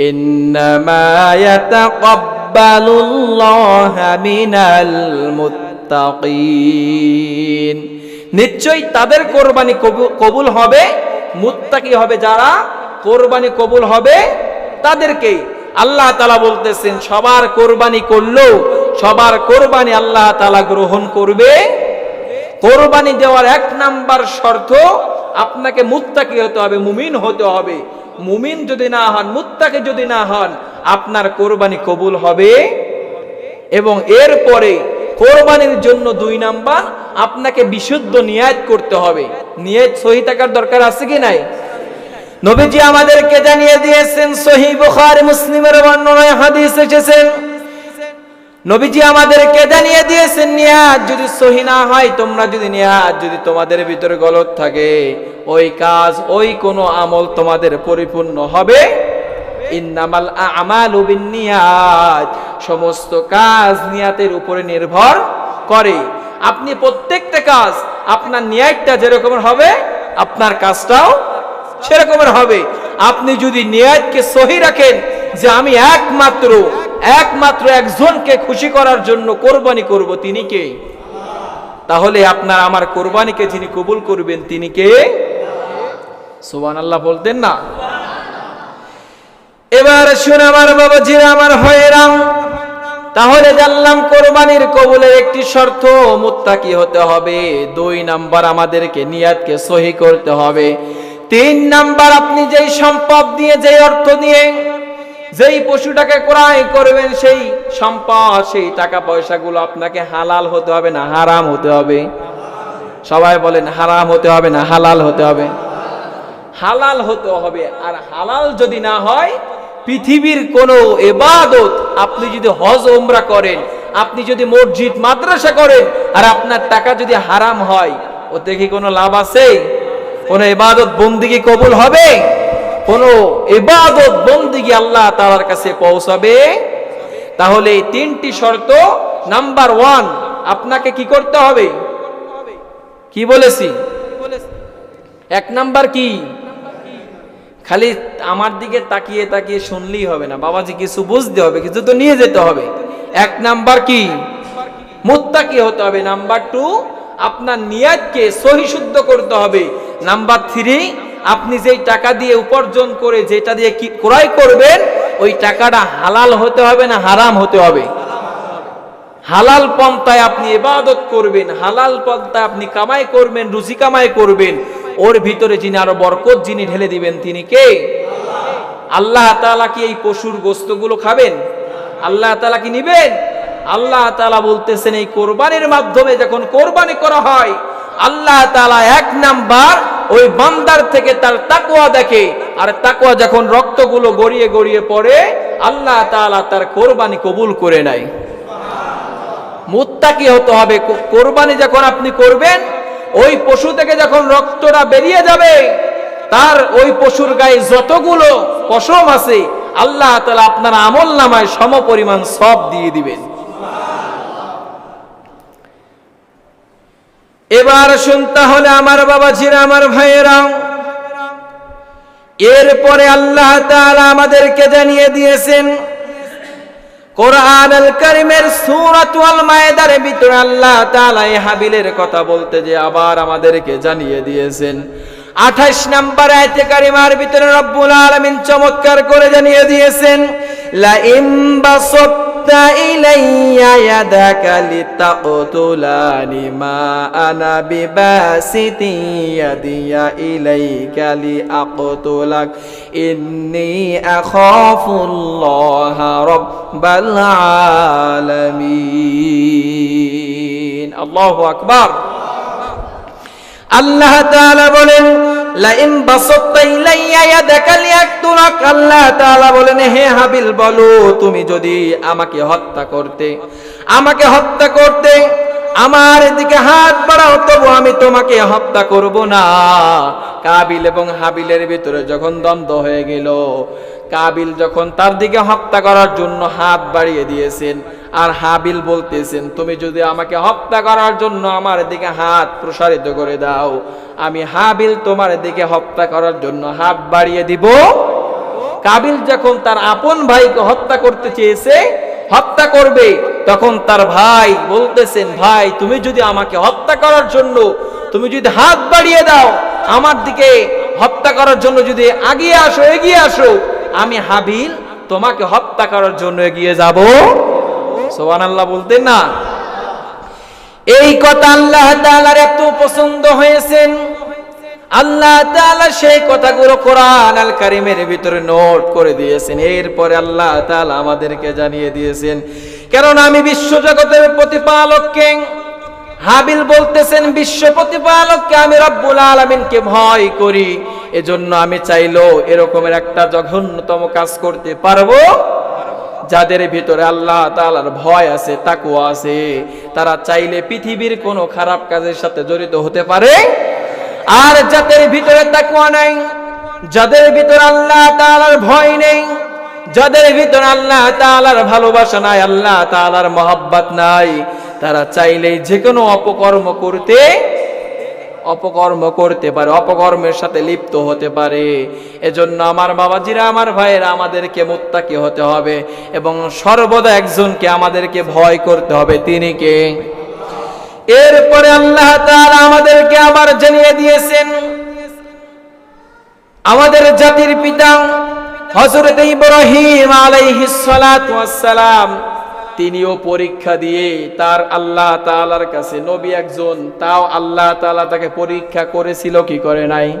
إنما يتقبل الله من المتقين নিশ্চয়ই তাদের কোরবানি কবু- কবুল হবে মুত্তাকি হবে যারা কোরবানি কবুল হবে তাদেরকে আল্লাহ তালা বলতেছেন সবার কোরবানি করলেও সবার কোরবানি আল্লাহ তালা গ্রহণ করবে কোরবানি দেওয়ার এক নাম্বার শর্ত আপনাকে মুত্তাকি হতে হবে মুমিন হতে হবে মুমিন যদি না হন, মুত্তাকে যদি না হন, আপনার কোরবানি কবুল হবে। এবং এরপরে কোরবানির জন্য দুই নাম্বার, আপনাকে বিশুদ্ধ নিয়াত করতে হবে। নিয়াত সহি থাকার দরকার আছে কি নাই? নবীজি আমাদেরকে জানিয়ে দিয়েছেন, সহি বুখারী, মুসলিমের বর্ণনায় হাদিস এসেছেন নবীজি আমাদেরকে জানিয়ে দিয়েছেন, নিয়াজ যদি সহি না হয়, তোমরা যদি নিয়াজ যদি তোমাদের ভিতরে গলত থাকে, ওই কাজ, ওই কোনো আমল তোমাদের পরিপূর্ণ হবে। ইন্নামাল আমালু বিন্নিয়াত সমস্ত কাজ নিয়াতের উপরে নির্ভর করে। আপনি প্রত্যেকটা কাজ, আপনার নিয়াতটা যেরকম হবে, আপনার কাজটাও সেরকমের হবে। আপনি যদি নিয়াতকে সহি রাখেন, যে আমি একমাত্র একমাত্র একজনকে খুশি করার জন্য কোরবানি করব, তিনি কে? তাহলে আপনার আমার কোরবানিকে যিনি কবুল করবেন, তিনি কে? সুবান আল্লাহ বলতেন না। এবার শুনে আমার বাবা জিরা আমার হয়েরাম তাহলে জানলাম কোরবানির কবুলের একটি শর্ত, মুত্তাকি হতে হবে। দুই নাম্বার আমাদেরকে নিয়াতকে সহি করতে হবে। তিন নাম্বার আপনি যেই সম্পদ দিয়ে, যেই অর্থ দিয়ে যেই পশুটাকে ক্রয় করবেন, সেই সম্পদ, সেই টাকা পয়সাগুলো আপনাকে হালাল হতে হবে না, হারাম হতে হবে। সবাই বলেন, হারাম হতে হবে না, হালাল হতে হবে। হালাল হতে হবে, আর হালাল যদি না হয়, পৃথিবীর কোনো এবাদত আপনি যদি হজ ওমরা করেন, আপনি যদি মসজিদ, মাদ্রাসা করেন, আর আপনার টাকা যদি হারাম হয়, ওতে কি কোনো লাভ আছে? কোনো এবাদত বন্দিগি কবুল হবে? কোনো এবাদত বন্দিগি আল্লাহ তাআলার কাছে পৌঁছাবে? তাহলে এই তিনটি শর্ত, নাম্বার ওয়ান, আপনাকে কি করতে হবে? কি বলেছি? এক নাম্বার কি? খালি আমার দিকে তাকিয়ে তাকিয়ে শুনলেই হবে না। বাবাজি, কিছু বুঝতে হবে, কিছু তো নিয়ে যেতে হবে। এক নাম্বার কি? মুত্তাকি হতে হবে। নাম্বার টু, আপনার নিয়াতকে সহি শুদ্ধ করতে হবে। নাম্বার থ্রি আপনি যেই টাকা দিয়ে উপার্জন করে যেটা দিয়ে কি ক্রয় করবেন, ওই টাকাটা হালাল হতে হবে না হারাম হতে হবে? হালাল পন্থায় আপনি ইবাদত করবেন, হালাল পন্থায় আপনি কামাই করবেন, রুজি কামাই করবেন, ওর ভিতরে যিনি আরও বরকত যিনি ঢেলে দিবেন, তিনি কে? আল্লাহ তাআলা কি এই পশুর গোস্তগুলো খাবেন? আল্লাহ তাআলা কি নিবেন? আল্লাহ তাআলা বলতেছেন এই কোরবানির মাধ্যমে যখন কোরবানি করা হয়, আল্লাহ তাআলা এক নাম্বার ওই বান্দার থেকে তার তাকুয়া দেখে। আর তাকুয়া যখন রক্তগুলো গড়িয়ে গড়িয়ে পড়ে, আল্লাহ তাআলা তার কোরবানি কবুল করে নেয়। মুত্তাকি হতে হবে। কোরবানি যখন আপনি করবেন, ওই পশু থেকে যখন রক্তটা বেরিয়ে যাবে, তার ওই পশুর গায়ে যতগুলো পশম আছে, আল্লাহ তাআলা আপনার আমল নামায় সম পরিমাণ সব দিয়ে দিবেন। এবার শুনতে হলে আমার বাবা ছিল আমার ভাইয়েরা। এরপরে আল্লাহ তাআলা আমাদেরকে জানিয়ে দিয়েছেন কোরআন কারিমের সূরাত মায়েদার ভিতরে আল্লাহ তাআলা হাবিলের কথা বলতে যে আবার আমাদেরকে জানিয়ে দিয়েছেন। 28 নম্বর আয়াতে কারিমার ভিতরে রব্বুল আলামিন চমৎকার করে জানিয়ে দিয়েছেন, লা ইম বাসাত্তা ইলাইয়া ইয়াদাকা লিতাকতুলানি মা আনা বিবাসিতি ইয়াদিয়া ইলাইকা লিআকতুলাক ইন্নী আখাফুল্লাহ রাব্বাল আলামিন আল্লাহু আকবার আল্লাহ তাআলা বলেন আল্লাহ বলেন, হে হাবিল, বলো তুমি যদি আমাকে হত্যা করতে, আমাকে হত্যা করতে, আমার হাত বাড়াও, তবু আমি তোমাকে হত্যা করব না। কাবিল এবং হাবিলের ভিতরে যখন দ্বন্দ্ব হয়ে গেল, কাবিল যখন তার দিকে হত্যা করার জন্য হাত বাড়িয়ে দিয়েছেন আর হাবিল বলতেছেন, তুমি যদি আমাকে হত্যা করার জন্য আমার দিকে হাত প্রসারিত করে দাও, আমি হাবিল তোমার দিকে হত্যা করার জন্য হাত বাড়িয়ে দিব। কাবিল যখন তার আপন ভাইকে হত্যা করতে চেয়েছে, হত্যা করবে, তখন তার ভাই বলতেছেন, ভাই, তুমি যদি আমাকে হত্যা করার জন্য, তুমি যদি হাত বাড়িয়ে দাও, আমার দিকে হত্যা করার জন্য যদি আগিয়ে আসো, এগিয়ে আসো, আমি হাবিল তোমাকে হত্যা করার জন্য এগিয়ে যাব। সোহান আল্লাহ বলতেন না। এই কথা আল্লাহ তাআলার এত পছন্দ হয়েছেন। আল্লাহ তাআলা সেই কথাগুলো কোরআন আল কারিমের ভিতরে নোট করে দিয়েছেন। এরপরে আল্লাহ তাআলা আমাদেরকে জানিয়ে দিয়েছেন। কারণ আমি বিশ্ব জগতের প্রতিপালককে হাবিল বলতেছেন, বিশ্ব প্রতিপালককে আমি রব্বুল আলামিনকে ভয় করি। এজন্য আমি চাইলো এরকমের একটা জঘন্যতম কাজ করতে পারব। যাদের ভিতরে আল্লাহ তালার ভয় আছে তাকুয়া আছে, তারা চাইলে পৃথিবীর কোনো খারাপ কাজের সাথে জড়িত হতে পারে। আর যাদের ভিতরে তাকুয়া নাই, যাদের ভিতরে আল্লাহ তালার ভয় নেই, যাদের ভিতরে আল্লাহ তাআলার ভালোবাসা নাই, আল্লাহ তাআলার মহব্বত নাই, তারা চাইলেই যে কোনো অপকর্ম করতে অপকর্ম করতে পারে, অপকর্মের সাথে লিপ্ত হতে পারে। এজন্য আমার বাবাজিরা, আমার ভাইয়েরা, আমাদেরকে মুত্তাকি হতে হবে এবং সর্বদা একজনকে আমাদেরকে ভয় করতে হবে। তিনি কে? এরপরে আল্লাহ তাআলা আমাদেরকে আবার জানিয়ে দিয়েছেন, আমাদের জাতির পিতা হযরত ইব্রাহিম আলাইহিস সালাম তিনিও পরীক্ষা দিয়ে তার আল্লাহ তাআলার কাছে, নবী একজন, তাও আল্লাহ তাআলা তাকে পরীক্ষা করেছিল কি করে নাই?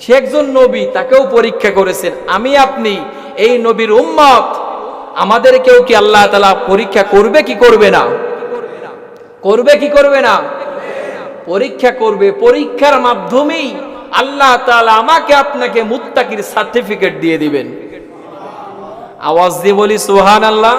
সে একজন নবী, তাকেও পরীক্ষা করেছেন। আমি, আপনি, এই নবীর উম্মত, আমাদের কেউ কি আল্লাহ তালা পরীক্ষা করবে কি করবে না? করবে কি করবে না? পরীক্ষা করবে। পরীক্ষার মাধ্যমেই আল্লাহ তাআলা আমাকে আপনাকে মুত্তাকির সার্টিফিকেট দিয়ে দিবেন। আওয়াজ দিয়ে বলি সুহান আল্লাহ